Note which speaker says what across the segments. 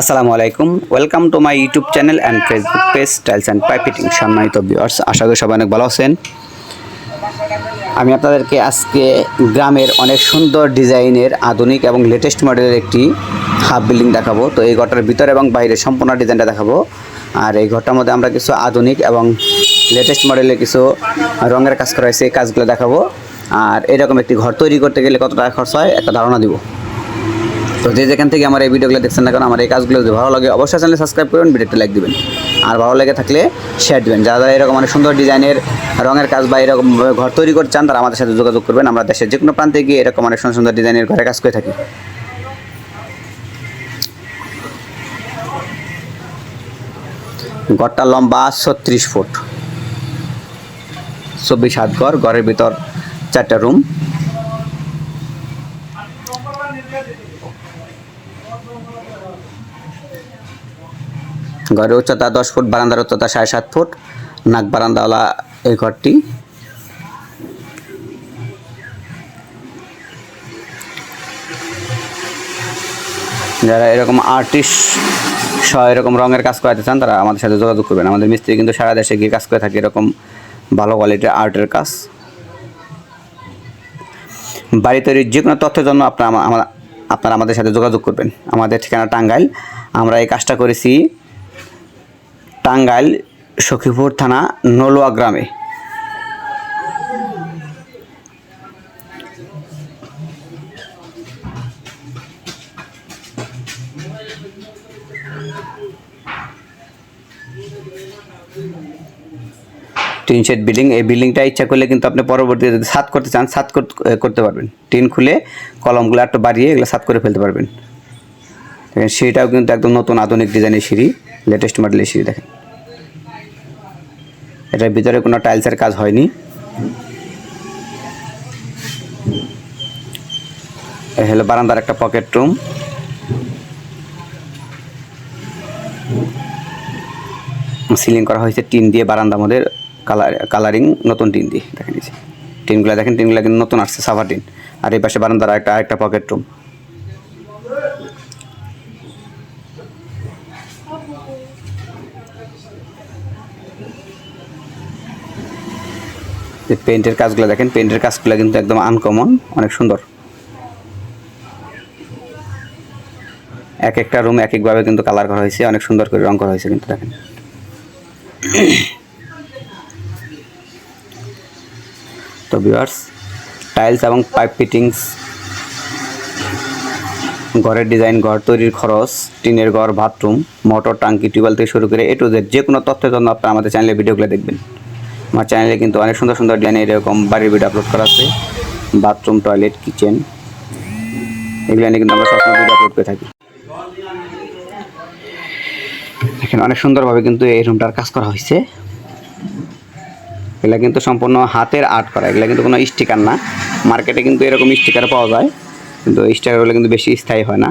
Speaker 1: আসসালামু আলাইকুম। Welcome to my YouTube channel and Facebook page tiles and pipe fitting সম্মানিত viewers আশা করি সবাই অনেক ভালো আছেন। আমি আপনাদেরকে আজকে গ্রামের অনেক সুন্দর ডিজাইনের আধুনিক এবং লেটেস্ট মডেলের একটি হাফ বিল্ডিং দেখাবো। তো এই ঘরটার ভিতরে এবং বাইরে সম্পূর্ণ ডিজাইনটা দেখাবো। আর এই ঘরটার মধ্যে আমরা কিছু আধুনিক এবং লেটেস্ট মডেলের কিছু রঙের কাজ করা হয়েছে, এই কাজগুলো দেখাবো। আর এরকম একটি ঘর তৈরি করতে গেলে কত টাকা খরচ হয়, একটা ধারণা দিব। তো যে যেখান থেকে আমার এই ভিডিওগুলো দেখছেন না কেন, আমার এই কাজগুলো যদি ভালো লাগে, অবশ্যই চ্যানেলে সাবস্ক্রাইব করবেন ভিডিওটা লাইক দিবেন। আর ভালো লেগে থাকলে শেয়ার দিবেন। যারা এরকম অনেক সুন্দর ডিজাইনের রঙের কাজ বা এরকম ঘর তৈরি করতে চান তারা আমাদের সাথে যোগাযোগ করবেন। আমরা দেশের যে কোনো প্রান্তে গিয়ে এরকম অনেক সুন্দর সুন্দর ডিজাইনের ঘরে কাজ করে থাকি। ঘরটা লম্বা ছত্রিশ ফুট। চব্বিশ হাত ঘর, ঘরের ভিতর চারটা রুম ঘরের উচ্চতা দশ ফুট, বারান্দার উচ্চতা সাড়ে সাত ফুট। নাক বারান্দাওয়ালা এই ঘরটি। যারা এরকম আর্টিস্ট সহ এরকম রঙের কাজ করাতে চান, তারা আমাদের সাথে যোগাযোগ করবেন। আমাদের মিস্ত্রি কিন্তু সারা দেশে গিয়ে কাজ করে থাকে এরকম ভালো কোয়ালিটির আর্টের কাজ। বাড়ি তৈরির যে কোনো তথ্যের জন্য আপনারা আপনারা আমাদের সাথে যোগাযোগ করবেন। আমাদের ঠিকানা টাঙ্গাইল। আমরা এই কাজটা করেছি টাঙ্গাইল সখীপুর থানা নলুয়া গ্রামে। টিন শেড বিল্ডিং, এই বিল্ডিংটা ইচ্ছা করলে কিন্তু আপনি পরবর্তীতে যদি ছাদ করতে চান কর- করতে পারবেন। টিন খুলে কলমগুলো একটু বাড়িয়ে এগুলো সাত করে ফেলতে পারবেন। দেখেন, সিঁড়িটাও কিন্তু একদম নতুন আধুনিক ডিজাইনের সিঁড়ি লেটেস্ট মডেলের সিঁড়ি, দেখেন। এটার ভিতরে কোনো টাইলসের কাজ হয়নি। হলো বারান্দার একটা পকেট রুম সিলিং করা হয়েছে টিন দিয়ে বারান্দা মধ্যে কালার, কালারিং নতুন টিন দিয়ে দেখেন এই যে। টিনগুলো দেখেন, টিনগুলো কিন্তু নতুন আসছে সাফা টিন। আর এই পাশে বারান্দার একটা আরেকটা পকেট রুম পেন্টের কাজগুলো দেখেন পেন্টের কাজগুলো কিন্তু একদম আনকমন অনেক সুন্দর। এক একটা রুম এক একভাবে কিন্তু কালার করা হয়েছে, অনেক সুন্দর করে রং করা হয়েছে কিন্তু দেখেন। তো ভিউয়ার্স টাইলস এবং পাইপ ফিটিংস ঘরের ডিজাইন ঘর তৈরির খরচ, টিনের ঘর বাথরুম মোটর টাঙ্কি টিউবওয়েল থেকে শুরু করে এ টু জেড যে কোনো তথ্যের জন্য আপনারা আমাদের চ্যানেলে ভিডিওগুলো দেখবেন। আমার চ্যানেলে কিন্তু অনেক সুন্দর সুন্দর ডিজাইন এরকম বাড়ির ভিডিও আপলোড করা আছে। বাথরুম টয়লেট কিচেন এগুলো নিয়ে কিন্তু আমরা সবসময় ভিডিও আপলোড করে থাকি। এখানে অনেক সুন্দরভাবে কিন্তু এই রুমটার কাজ করা হয়েছে। এগুলা কিন্তু সম্পূর্ণ হাতের আর্ট করা, এগুলা কিন্তু কোনো স্টিকার না। মার্কেটে কিন্তু এরকম স্টিকার পাওয়া যায়, কিন্তু স্টিকারগুলো কিন্তু বেশি স্থায়ী হয় না।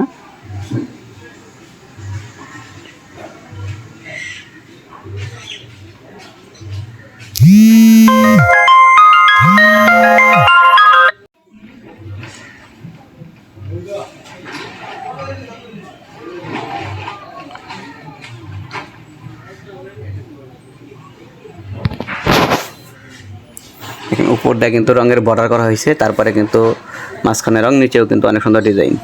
Speaker 1: উপরটা কিন্তু রঙের বর্ডার করা হয়েছে, তারপরে কিন্তু মাঝখানে রং, নিচেও কিন্তু অনেক সুন্দর ডিজাইন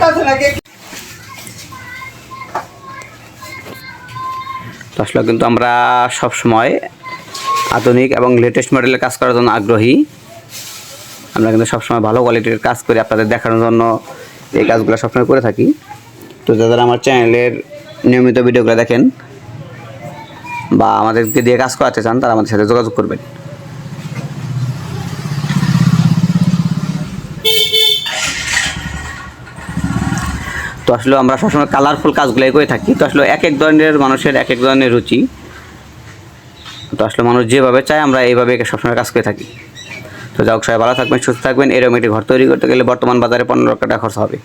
Speaker 1: তো আসলে কিন্তু আমরা সব সময় আধুনিক এবং লেটেস্ট মডেলের কাজ করার জন্য আগ্রহী। আমরা কিন্তু সবসময় ভালো কোয়ালিটির কাজ করি আপনাদের দেখানোর জন্য। এই কাজগুলো সবসময় করে থাকি। তো যারা আমার চ্যানেলের নিয়মিত ভিডিওগুলো দেখেন বা আমাদেরকে দিয়ে কাজ করাতে চান, তারা আমাদের সাথে যোগাযোগ করবেন। তো আসলে আমরা সবসময় কালারফুল কাজগুলোই করে থাকি। তো আসলে এক এক ধরনের মানুষের এক এক ধরনের রুচি। তো আসলে মানুষ যেভাবে চায় আমরা এইভাবে সবসময় কাজ করে থাকি। তো হোক, সবাই ভালো থাকবেন, সুস্থ থাকবেন। এরকম একটি ঘর তৈরি করতে গেলে বর্তমান বাজারে পনেরো লক্ষ টাকা খরচ হবে।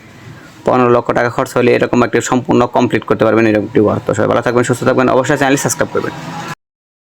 Speaker 1: পনেরো লক্ষ টাকা খরচ হলে এরকম একটি সম্পূর্ণ কমপ্লিট করতে পারবেন এরকম একটি ঘর। তো সবাই ভালো থাকবেন, সুস্থ থাকবেন। অবশ্যই চ্যানেল সাবস্ক্রাইব করবেন।